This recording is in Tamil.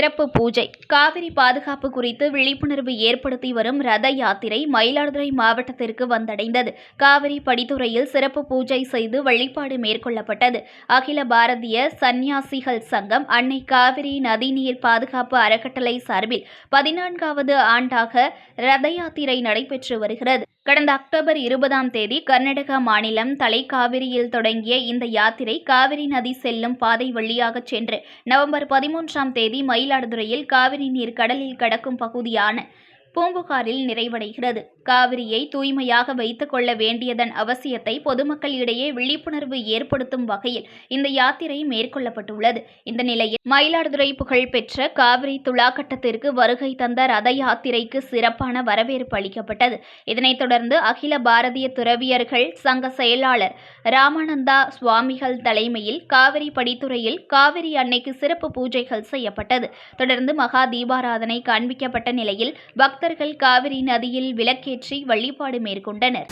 சிறப்பு பூஜை. காவிரி பாதுகாப்பு குறித்து விழிப்புணர்வு ஏற்படுத்தி வரும் ரத யாத்திரை மயிலாடுதுறை மாவட்டத்திற்கு வந்தடைந்தது. காவிரி படித்துறையில் சிறப்பு பூஜை செய்து வழிபாடு மேற்கொள்ளப்பட்டது. அகில பாரதிய சந்நியாசிகள் சங்கம் அன்னை காவிரி நதிநீர் பாதுகாப்பு அறக்கட்டளை சார்பில் பதினான்காவது ஆண்டாக ரத யாத்திரை நடைபெற்று வருகிறது. கடந்த அக்டோபர் இருபதாம் தேதி கர்நாடக மாநிலம் தலைக்காவிரியில் தொடங்கிய இந்த யாத்திரை காவிரி நதி செல்லும் பாதை வழியாக சென்று நவம்பர் பதிமூன்றாம் தேதி மயில் மயிலாடுதுறையில் காவிரி நீர் கடலில் கடக்கும் பகுதியான பூம்புகாரில் நிறைவடைகிறது. காவிரியை தூய்மையாக வைத்துக் கொள்ள வேண்டியதன் அவசியத்தை பொதுமக்களிடையே விழிப்புணர்வு ஏற்படுத்தும் வகையில் இந்த யாத்திரை மேற்கொள்ளப்பட்டுள்ளது. இந்த நிலையில் மயிலாடுதுறை புகழ்பெற்ற காவிரி துலாக்கட்டத்திற்கு வருகை தந்த ரத யாத்திரைக்கு சிறப்பான வரவேற்பு அளிக்கப்பட்டது. இதனைத் தொடர்ந்து அகில பாரதிய துறவியர்கள் சங்க செயலாளர் ராமானந்தா சுவாமிகள் தலைமையில் காவிரி படித்துறையில் காவிரி அன்னைக்கு சிறப்பு பூஜைகள் செய்யப்பட்டது. தொடர்ந்து மகா தீபாராதனை காண்பிக்கப்பட்ட நிலையில் பக்தர்கள் காவிரி நதியில் விளக்கேற்றி வழிபாடு மேற்கொண்டனர்.